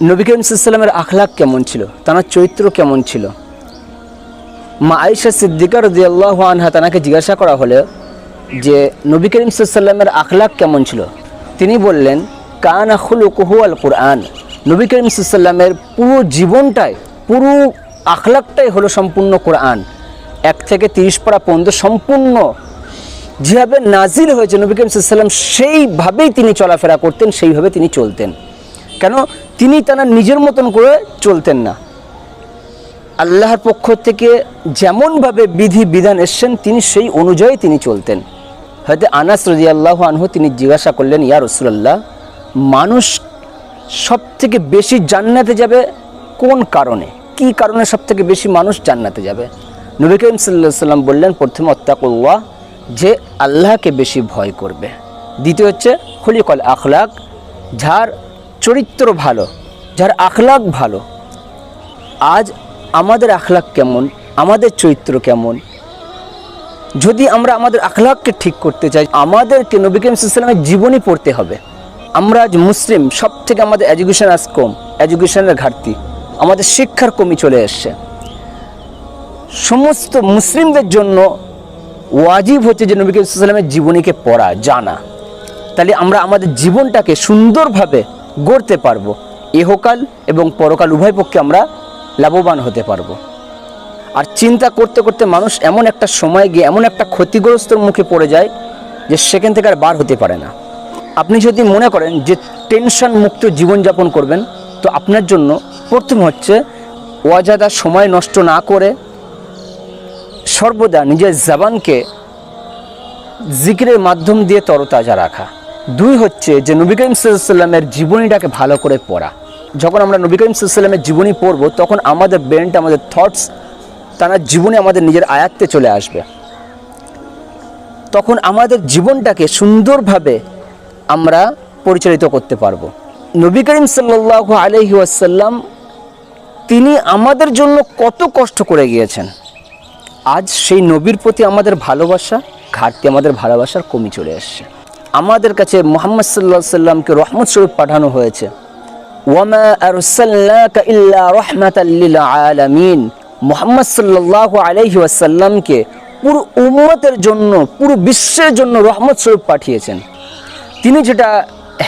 নবী করিম সাল্লামের আখলাক কেমন ছিল? তার চরিত্র কেমন ছিল? মা আয়েশা সিদ্দিকা রদিয়াল্লাহ আনহা তানাকে জিজ্ঞাসা করা হলে যে, নবী করিম সাল্লামের আখলাক কেমন ছিল? তিনি বললেন, কান আখলুকুহু আল কোরআন। নবী করিম সাল্লামের পুরো জীবনটাই, পুরো আখলাকটাই হলো সম্পূর্ণ কোরআন। এক থেকে তিরিশ পারা পর্যন্ত সম্পূর্ণ যেভাবে নাজিল হয়েছে নবী করিম সাল্লাম সেইভাবেই তিনি চলাফেরা করতেন, সেইভাবে তিনি চলতেন। কেন? তিনি তারা নিজের মতন করে চলতেন না। আল্লাহর পক্ষ থেকে যেমনভাবে বিধি, বিধান এসছেন, তিনি সেই অনুযায়ী তিনি চলতেন। হয়তো আনাস রদি আল্লাহ আনহু তিনি জিজ্ঞাসা করলেন, ইয়া রসুলাল্লাহ, মানুষ সব থেকে বেশি জান্নাতে যাবে কোন কারণে? কি কারণে সব থেকে বেশি মানুষ জান্নাতে যাবে? নবী করিম সাল্লাহ সাল্লাম বললেন, প্রথমে অত্যাকুল্লাহ যে আল্লাহকে বেশি ভয় করবে। দ্বিতীয় হচ্ছে হলিকল আখলাক, যার চরিত্র ভালো, যার আখলাক ভালো। আজ আমাদের আখলাক কেমন, আমাদের চরিত্র কেমন? যদি আমরা আমাদের আখলাককে ঠিক করতে চাই, আমাদেরকে নবী করিম সাল্লামের জীবনী পড়তে হবে। আমরা আজ মুসলিম সব থেকে আমাদের এডুকেশন আজ কম এডুকেশনের ঘাটতি। আমাদের শিক্ষার কমি চলে এসছে। সমস্ত মুসলিমদের জন্য ওয়াজিব হচ্ছে যে নবী করিম সাল্লামের জীবনীকে পড়া, জানা। তাহলে আমরা আমাদের জীবনটাকে সুন্দরভাবে গড়তে পারব। ইহকাল এবং পরকাল উভয় পক্ষে আমরা লাভবান হতে পারব। আর চিন্তা করতে করতে মানুষ এমন একটা সময় গিয়ে এমন একটা ক্ষতিগ্রস্তর মুখে পড়ে যায় যে সেখান থেকে আর বার হতে পারে না। আপনি যদি মনে করেন যে টেনশন মুক্ত জীবনযাপন করবেন, তো আপনার জন্য প্রথম হচ্ছে ওয়াজাদা সময় নষ্ট না করে সর্বদা নিজের জবানকে জিকিরের মাধ্যম দিয়ে তরতাজা রাখা। দুই হচ্ছে যে নবী করিম সাল্লামের জীবনীটাকে ভালো করে পড়া। যখন আমরা নবী করিম সাল্লামের জীবনী পড়ব, তখন আমাদের ব্রেনটা আমাদের থটস তারা জীবনে আমাদের নিজের আয়াত্তে চলে আসবে। তখন আমাদের জীবনটাকে সুন্দরভাবে আমরা পরিচালিত করতে পারব। নবী করিম সাল্লাহ আলহি আসাল্লাম তিনি আমাদের জন্য কত কষ্ট করে গিয়েছেন। আজ সেই নবীর প্রতি আমাদের ভালোবাসা, ঘাটতি আমাদের ভালোবাসার কমই চলে আসছে আমাদের কাছে মোহাম্মদ সাল্লাহ সাল্লামকে রহমত স্বরূপ পাঠানো হয়েছে। ওয়ামা আরসাল্লাকা ইল্লা রাহমাতাল আলামিন। মোহাম্মদ সাল্লাহ আলাইহি ওয়াসাল্লামকে পুরো উম্মতের জন্য, পুরো বিশ্বের জন্য রহমত স্বরূপ পাঠিয়েছেন। তিনি যেটা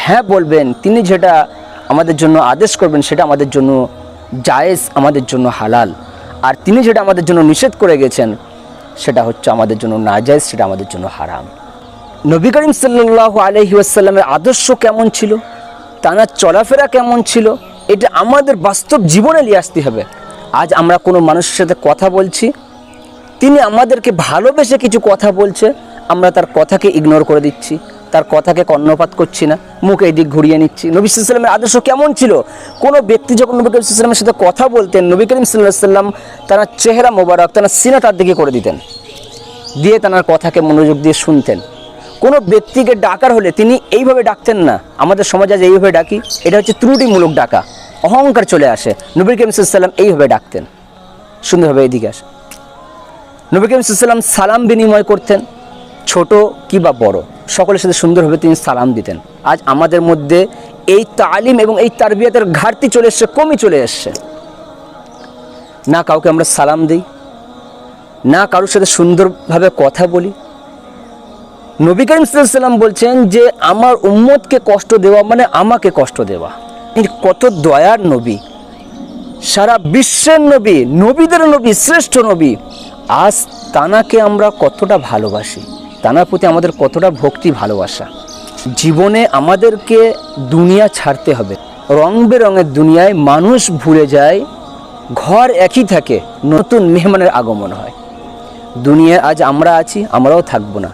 হ্যাঁ বলবেন, তিনি যেটা আমাদের জন্য আদেশ করবেন, সেটা আমাদের জন্য জায়েজ, আমাদের জন্য হালাল। আর তিনি যেটা আমাদের জন্য নিষেধ করে গেছেন, সেটা হচ্ছে আমাদের জন্য নাজায়েজ, সেটা আমাদের জন্য হারাম। নবী করিম সাল্লাহ আলহি আসাল্লামের আদর্শ কেমন ছিল? তানার চলাফেরা কেমন ছিল? এটা আমাদের বাস্তব জীবনে নিয়ে আসতে হবে। আজ আমরা কোনো মানুষের সাথে কথা বলছি, তিনি আমাদেরকে ভালোবেসে কিছু কথা বলছে, আমরা তার কথাকে ইগনোর করে দিচ্ছি, তার কথাকে কর্ণপাত করছি না, মুখ এই দিক ঘুরিয়ে নিচ্ছি। নবী সাল্লামের আদর্শ কেমন ছিল? কোনো ব্যক্তি যখন নবী করিম সাল্লামের সাথে কথা বলতেন, নবী করিম সাল্লাহ সাল্লাম তার চেহারা মোবারক, তার সিনা তার দিকে করে দিতেন। দিয়ে তার কথাকে মনোযোগ দিয়ে শুনতেন। কোনো ব্যক্তিকে ডাকার হলে তিনি এইভাবে ডাকতেন না। আমাদের সমাজে আজ এইভাবে ডাকি, এটা হচ্ছে ত্রুটিমূলক ডাকা। অহংকার চলে আসে। নবী করিম সাল্লাম এইভাবে ডাকতেন। সুন্দরভাবে এদিকে আসে নবী করিম সাল্লাম সালাম বিনিময় করতেন, ছোট কি বা বড়, সকলের সাথে সুন্দরভাবে তিনি সালাম দিতেন। আজ আমাদের মধ্যে এই তালিম এবং এই তারবিয়াতের ঘাটতি চলে এসছে, কমই চলে এসছে। না কাউকে আমরা সালাম দিই, না কারোর সাথে সুন্দরভাবে কথা বলি নবী করিম সাল্লাম বলছেন যে, আমার উম্মতকে কষ্ট দেওয়া মানে আমাকে কষ্ট দেওয়া। কত দয়ার নবী। সারা বিশ্বের নবী, নবীদের নবী, শ্রেষ্ঠ নবী। আজ তানাকে আমরা কতটা ভালোবাসি, তানার প্রতি আমাদের কতটা ভক্তি, ভালোবাসা। জীবনে আমাদেরকে দুনিয়া ছাড়তে হবে। রং বেরঙের দুনিয়ায় মানুষ ভুলে যায়, ঘর একই থাকে, নতুন মেহমানের আগমন হয়। দুনিয়ায় আজ আমরা আছি, আমরাও থাকব না।